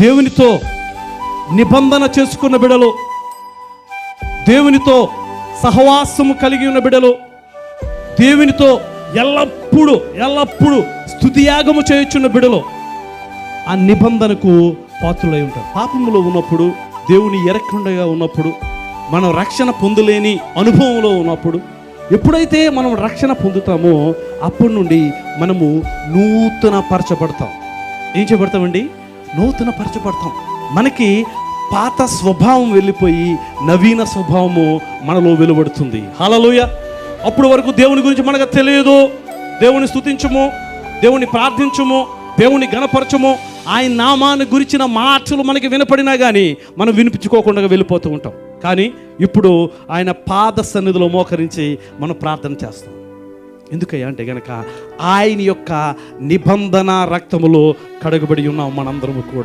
దేవునితో నిబంధన చేసుకున్న బిడలు దేవునితో సహవాసము కలిగి ఉన్న బిడలు దేవునితో ఎల్లప్పుడూ ఎల్లప్పుడూ స్థుతియాగము చేయుచున్న బిడలు ఆ నిబంధనకు పాత్రులై ఉంటారు. పాపములో ఉన్నప్పుడు దేవుని ఎరకుండగా ఉన్నప్పుడు మనం రక్షణ పొందలేని అనుభవంలో ఉన్నప్పుడు ఎప్పుడైతే మనం రక్షణ పొందుతామో అప్పటి నుండి మనము నూతన పరచబడతాం ఏం చేయబడతామండి నూతన పరచబడతాం మనకి పాత స్వభావం వెళ్ళిపోయి నవీన స్వభావము మనలో వెలువడుతుంది. హలలోయ అప్పుడు వరకు దేవుని గురించి మనకు తెలియదు. దేవుని స్థుతించము దేవుని ప్రార్థించము దేవుని గణపరచము. ఆయన నామాన్ని గురించిన మాటలు మనకి వినపడినా కానీ మనం వినిపించుకోకుండా వెళ్ళిపోతూ ఉంటాం. కానీ ఇప్పుడు ఆయన పాద సన్నిధిలో మోకరించి మనం ప్రార్థన చేస్తాం. ఎందుకయ్యా అంటే గనక ఆయన యొక్క నిబంధన రక్తములో కడగబడి ఉన్నాం మనందరము కూడా.